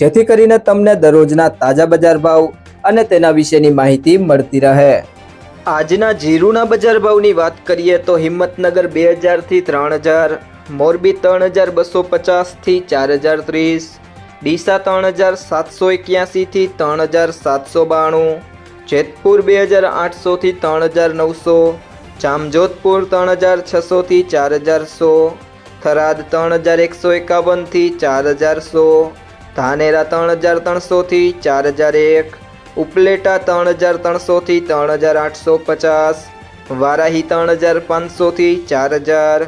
જેથી કરીને તમને દરરોજના તાજા બજાર ભાવ અને તેના વિશેની માહિતી મળતી રહે. આજના જીરુના બજાર ભાવની વાત કરીએ તો હિંમતનગર બે હજારથી ત્રણ હજાર, મોરબી ત્રણ હજાર બસો પચાસથી ચાર હજાર ત્રીસ, ડીસા ત્રણ હજાર સાતસો એક્યાસીથી ત્રણ હજાર સાતસો બાણું, જેતપુર બે હજાર આઠસોથી ત્રણ હજાર નવસો, જામજોધપુર ત્રણ હજાર છસોથી ચાર હજાર સો, થરાદ ત્રણ હજાર એકસો એકાવનથી ચાર હજાર સો ધાનેરા ત્રણ હજાર ત્રણસોથી ચાર હજાર એક ઉપલેટા ત્રણ હજાર ત્રણસોથી ત્રણ હજાર આઠસો પચાસ વારાહી ત્રણ હજાર પાંચસોથી ચાર હજાર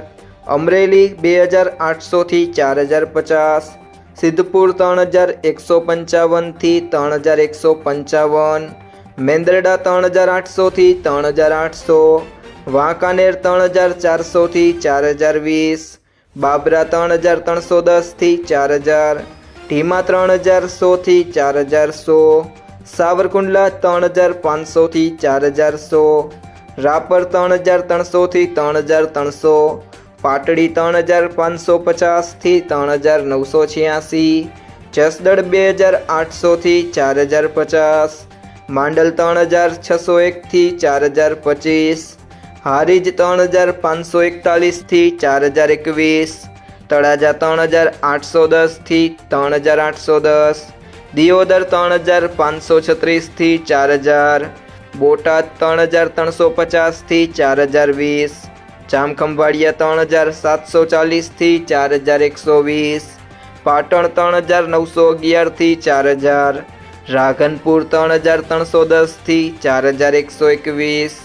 અમરેલી બે હજાર આઠસોથી ચાર હજાર પચાસ સિદ્ધપુર ત્રણ હજાર એકસો પંચાવનથી ત્રણ હજાર એકસો પંચાવન મેંદરડા ત્રણ હજાર આઠસોથી ત્રણ હજાર આઠસો વાંકાનેર ત્રણ હજાર ચારસોથી ચાર હજાર વીસ બાબરા ત્રણ હજાર ત્રણસો દસથી ચાર હજાર ઢીમા ત્રણ હજાર સોથી ચાર હજાર સો સાવરકુંડલા ત્રણ હજાર પાંચસોથી ચાર હજાર સો રાપર ત્રણ હજાર ત્રણસોથી ત્રણ હજાર ત્રણસો પાટડી ત્રણ હજાર પાંચસો પચાસથી ત્રણ હજાર નવસો છ્યાસી જસદળ બે હજાર આઠસોથી ચાર હજાર પચાસ માંડલ ત્રણ હજાર છસો એકથી ચાર હજાર પચીસ હારીજ ત્રણ હજાર પાંચસો એકતાલીસથી ચાર હજાર એકવીસ તળાજા ત્રણ હજાર આઠસો દસથી ત્રણ હજાર આઠસો દસ દિયોદર ત્રણ હજાર પાંચસો છત્રીસથી ચાર હજાર બોટાદ ત્રણ હજાર ત્રણસો પચાસથી ચાર હજાર વીસ જામખંભાળિયા ત્રણ હજાર સાતસો ચાલીસથી ચાર હજાર એકસો વીસ પાટણ ત્રણ હજાર નવસો અગિયારથી ચાર હજાર રાધનપુર ત્રણ હજાર ત્રણસો દસથી ચાર હજાર એકસો એકવીસ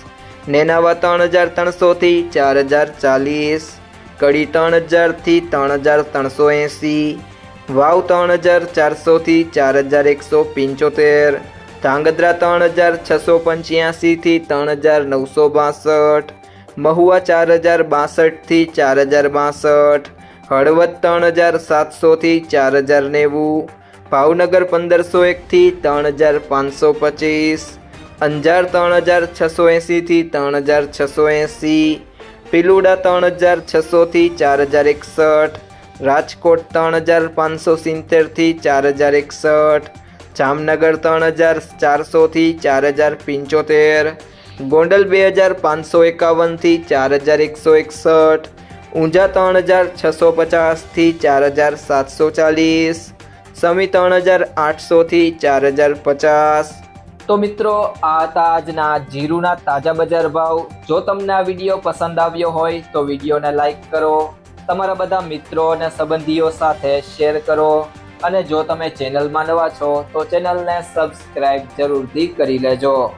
નેનાવા ત્રણ હજાર ત્રણસોથી ચાર હજાર ચાલીસ કડી ત્રણ હજારથી ત્રણ હજાર ત્રણસો એંસી વાવ ત્રણ હજાર ચારસોથી ચાર હજાર એકસો પંચોતેર ધાંગધ્રા ત્રણ હજાર છસો પંચ્યાસીથી ત્રણ હજાર નવસો બાસઠ મહુવા ચાર હજાર બાસઠથી ચાર હજાર બાસઠ હળવદ ત્રણ હજાર સાતસોથી ચાર હજાર નેવું ભાવનગર પંદરસો એકથી ત્રણ હજાર પાંચસો પચીસ અંજાર ત્રણ હજાર છસો એંસીથી ત્રણ હજાર છસો એંસી પિલુડા ત્રણ હજાર છસોથી ચાર હજાર એકસઠ, રાજકોટ ત્રણ હજાર પાંચસો સિત્તેરથી ચાર હજાર એકસઠ, જામનગર ત્રણ હજાર ચારસોથી ચાર હજાર પંચોતેર, ગોંડલ બે હજાર પાંચસો એકાવનથી ચાર હજાર એકસો એકસઠ, ઊંઝા ત્રણ હજાર છસો પચાસથી ચાર હજાર સાતસો ચાલીસ, સમી ત્રણ હજાર આઠસોથી ચાર હજાર પચાસ તો મિત્રો, આ હતા આજના જીરુના તાજા બજાર ભાવ. જો તમને આ વીડિયો પસંદ આવ્યો હોય, તો વિડીયોને લાઇક કરો, તમારા બધા મિત્રો અને સંબંધીઓ સાથે શેર કરો, અને જો તમે ચેનલમાં નવા છો, તો ચેનલને સબસ્ક્રાઈબ જરૂરથી કરી લેજો.